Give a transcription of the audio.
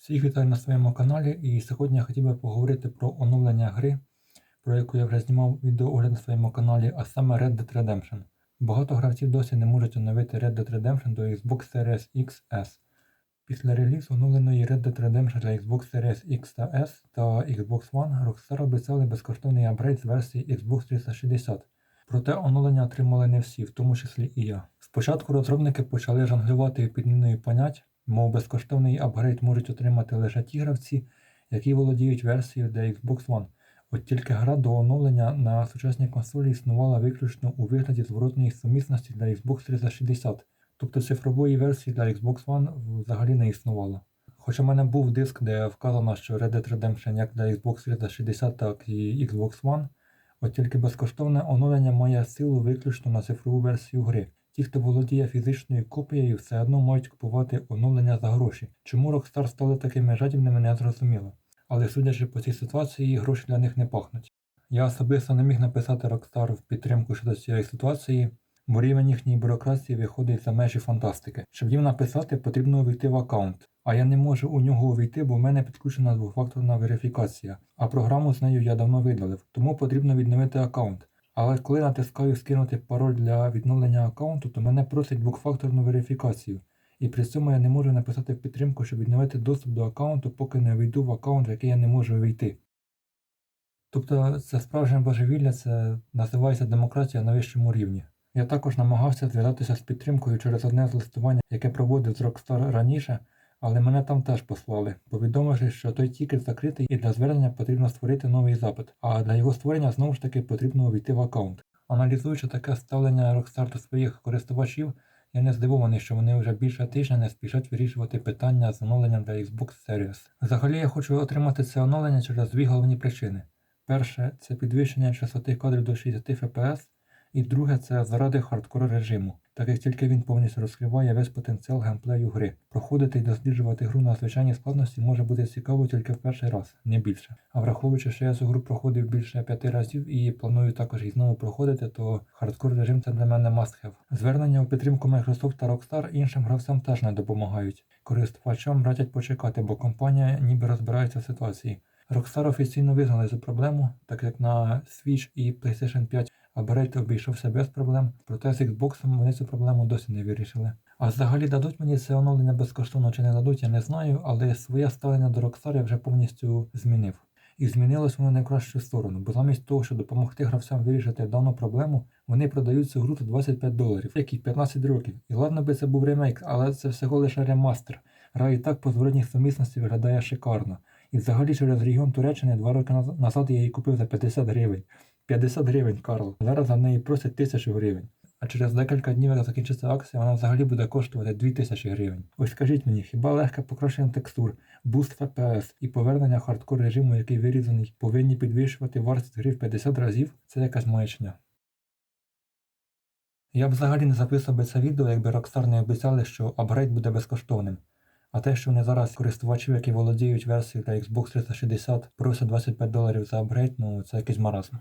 Всіх вітаю на своєму каналі і сьогодні я хотів би поговорити про оновлення гри, про яку я вже знімав відеоогляд на своєму каналі, а саме Red Dead Redemption. Багато гравців досі не можуть оновити Red Dead Redemption до Xbox Series X S. Після релізу оновленої Red Dead Redemption для Xbox Series X та S та Xbox One Rockstar обіцяли безкоштовний апгрейд з версії Xbox 360. Проте оновлення отримали не всі, в тому числі і я. Спочатку розробники почали жонглювати підміною понять, мов безкоштовний апгрейд можуть отримати лише ті гравці, які володіють версією для Xbox One. От тільки гра до оновлення на сучасній консолі існувала виключно у вигляді зворотної сумісності для Xbox 360, тобто цифрової версії для Xbox One взагалі не існувало. Хоча в мене був диск, де вказано, що Red Dead Redemption як для Xbox 360, так і Xbox One, от тільки безкоштовне оновлення має силу виключно на цифрову версію гри. Ті, хто володіє фізичною копією, все одно мають купувати оновлення за гроші. Чому Rockstar стали такими жадібними, не зрозуміло. Але судячи по цій ситуації, гроші для них не пахнуть. Я особисто не міг написати Rockstar в підтримку щодо цієї ситуації, бо рівень їхньої бюрократії виходить за межі фантастики. Щоб їм написати, потрібно увійти в аккаунт. А я не можу у нього увійти, бо в мене підключена двохфакторна верифікація, а програму з нею я давно видалив, тому потрібно відновити аккаунт. Але коли натискаю скинути пароль для відновлення аккаунту, то мене просить двохфакторну верифікацію. І при цьому я не можу написати в підтримку, щоб відновити доступ до аккаунту, поки не вийду в аккаунт, в який я не можу вийти. Тобто це справжнє божевілля, це називається демократія на вищому рівні. Я також намагався зв'язатися з підтримкою через одне з листування, яке проводив з Rockstar раніше, але мене там теж послали, повідомивши, що той тікет закритий і для звернення потрібно створити новий запит, а для його створення знову ж таки потрібно увійти в аккаунт. Аналізуючи таке ставлення Rockstar до своїх користувачів, я не здивований, що вони вже більше тижня не спішать вирішувати питання з оновленням для Xbox Series. Взагалі я хочу отримати це оновлення через дві головні причини. Перше це підвищення частоти кадрів до 60 FPS, і друге це заради хардкор режиму, так як тільки він повністю розкриває весь потенціал геймплею гри. Проходити і досліджувати гру на звичайній складності може бути цікаво тільки в перший раз, не більше. А враховуючи, що я цю гру проходив більше п'яти разів і планую також і знову проходити, то хардкор режим це для мене have. Звернення у підтримку Microsoft та Rockstar іншим гравцям теж не допомагають. Користувачам радять почекати, бо компанія ніби розбирається в ситуації. Rockstar офіційно визнали цю проблему, так як на Switch і PlayStation 5 апгрейд обійшовся без проблем, проте з Xbox вони цю проблему досі не вирішили. А взагалі дадуть мені це оновлення безкоштовно чи не дадуть, я не знаю, але своє ставлення до Rockstar я вже повністю змінив. І змінилось воно в кращу сторону, бо замість того, щоб допомогти гравцям вирішити дану проблему, вони продають цю гру за 25 доларів, які 15 років. І ладно би це був ремейк, але це всього лише ремастер. Гра і так по зворотній сумісності виглядає шикарно. І взагалі через регіон Туреччини два роки наз- назад я її купив за 50 гривень. 50 гривень, Карл. Зараз за неї просять 1000 гривень. А через декілька днів, як закінчиться акція, вона взагалі буде коштувати 2000 гривень. Ось скажіть мені, хіба легке покращення текстур, буст FPS і повернення хардкор режиму, який вирізаний, повинні підвищувати вартість гри в 50 разів? Це якась маячня. Я б взагалі не записав би це відео, якби Rockstar не обіцяли, що апгрейд буде безкоштовним. А те, що вони зараз користувачів, які володіють версією для Xbox 360, просять 25 доларів за апгрейд, ну це якийсь маразм.